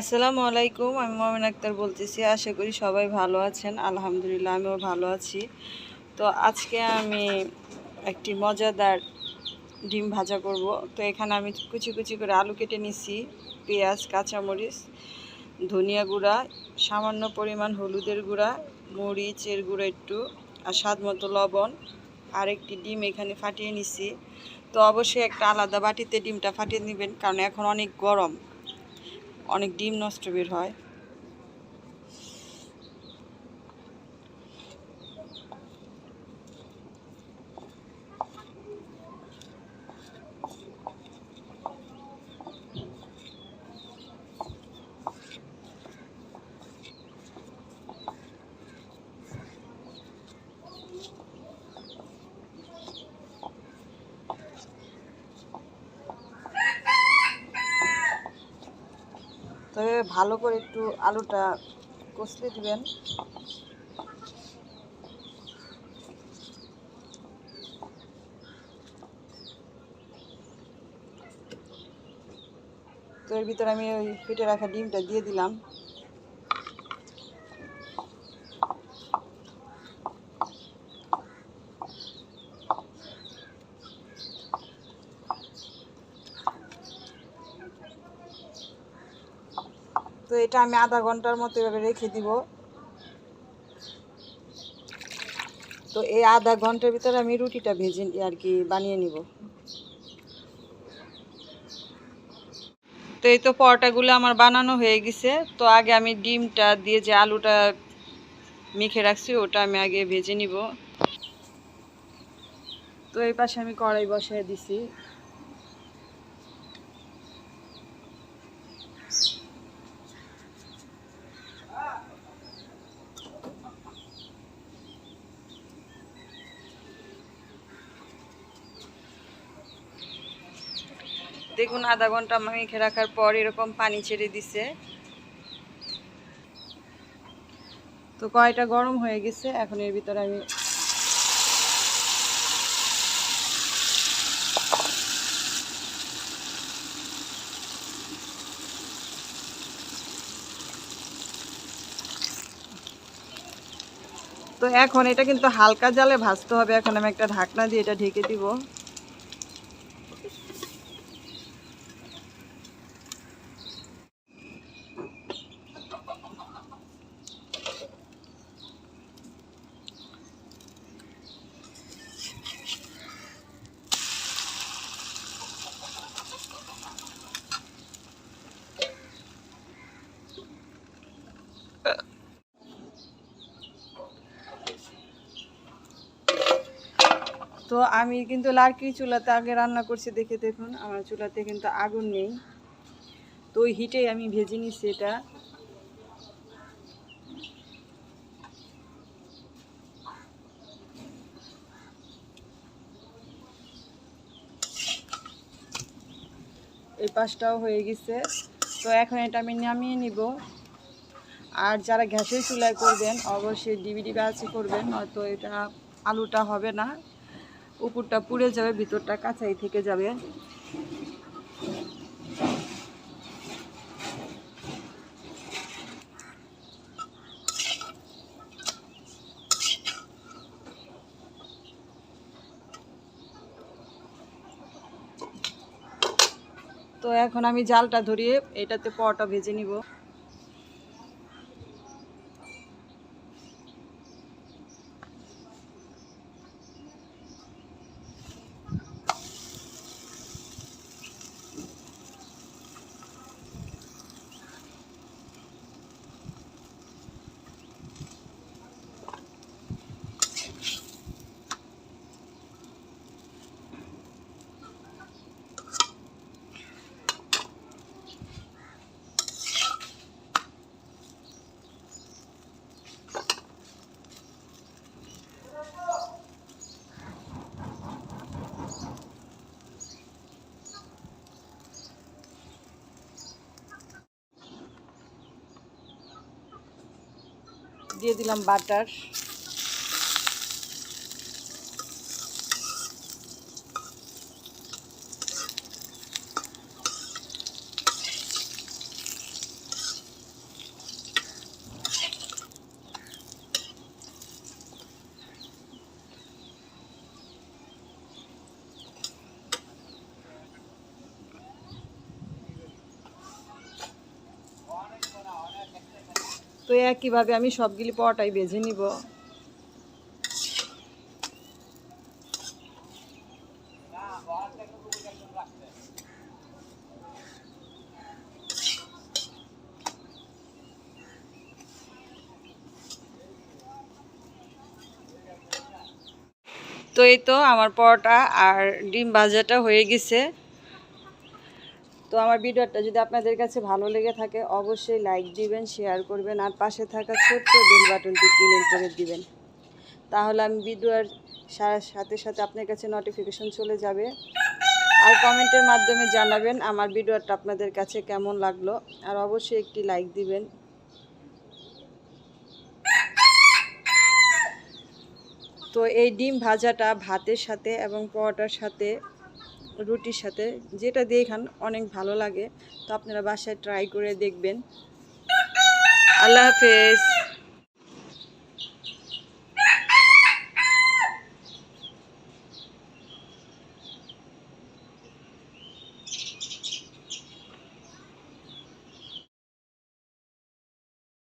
আসসালামু আলাইকুম, আমি মমিন আক্তার বলতেছি, আশা করি সবাই ভালো আছেন। আলহামদুলিল্লাহ, আমিও ভালো আছি। তো আজকে আমি একটি মজাদার ডিম ভাজা করব। তো এখানে আমি কুচি কুচি করে আলু কেটে নিছি, পেঁয়াজ, কাঁচামরিচ, ধনিয়া গুঁড়া, সামান্য পরিমাণ হলুদের গুঁড়া, মরিচের গুঁড়া একটু, আর স্বাদ মতো লবণ, আর একটি ডিম এখানে ফাটিয়ে নিছি। তো অবশ্যই একটা আলাদা বাটিতে ডিমটা ফাটিয়ে নেবেন, কারণ এখন অনেক গরম। অনেক ডিম নষ্ট বের হয়। তবে ভালো করে একটু আলুটা কষতে দিবেন। তো এর ভিতরে আমি ওই ফেটে রাখা ডিমটা দিয়ে দিলাম। তো এটা আমি আধা ঘণ্টার মতো এভাবে রেখে দিব। তো এই আধা ঘণ্টার ভিতরে আমি রুটিটা ভেজে আর কি বানিয়ে নিব। তো এই তো পরোটাগুলো আমার বানানো হয়ে গেছে। তো আগে আমি ডিমটা দিয়ে যে আলুটা মেখে রাখছি, ওটা আমি আগে ভেজে নিব। তো এই পাশে আমি কড়াই বসায় দিছি। দেখুন আধা ঘণ্টা মেখে রাখার পর এরকম পানি ছেড়ে দিছে। তো কড়াইটা গরম হয়ে গেছে, এখন এর ভিতরে আমি তো এখন এটা কিন্তু হালকা জালে ভাজতে হবে। এখন আমি একটা ঢাকনা দিয়ে এটা ঢেকে দিব। তো আমি কিন্তু লার্কি চুলাতে আগে রান্না করছি, দেখে দেখুন, আমার চুলাতে কিন্তু আগুন নেই। তো ওই হিটেই আমি ভেজে নিচ্ছি এটা। এই পাশটাও হয়ে গেছে। তো এখন এটা আমি নামিয়ে নিব। আর যারা গ্যাসের চুলায় করবেন, অবশ্যই ডিবিডি বাছি করবেন, নয়তো এটা আলুটা হবে না। উপরটা পুড়ে যাবে, ভিতরটা কাঁচাই থেকে যাবে। তো এখন আমি জালটা ধরিয়ে এটাতে পরোটা ভেজে নিব। দিয়ে দিলাম বাটার। তো একইভাবে আমি সবগুলি পরোটাই বেজে নিব। তো এই তো আমার পরোটা আর ডিম ভাজাটা হয়ে গেছে। তো আমার ভিডিওটা যদি আপনাদের কাছে ভালো লেগে থাকে, অবশ্যই লাইক দিবেন শেয়ার করবেন, আর পাশে থাকা ছোট্ট বেল বাটনটি ক্লিক করে দিবেন। তাহলে আমি ভিডিওর সাথে সাথে আপনার কাছে নোটিফিকেশন চলে যাবে। আর কমেন্টের মাধ্যমে জানাবেন আমার ভিডিওটা আপনাদের কাছে কেমন লাগল, আর অবশ্যই একটি লাইক দিবেন। তো এই ডিম ভাজাটা ভাতের সাথে এবং পরোটার সাথে রুটির সাথে যেটা দিয়ে খান অনেক ভালো লাগে। তো আপনারা বাসায় ট্রাই করে দেখবেন। আল্লাহ হাফেজ।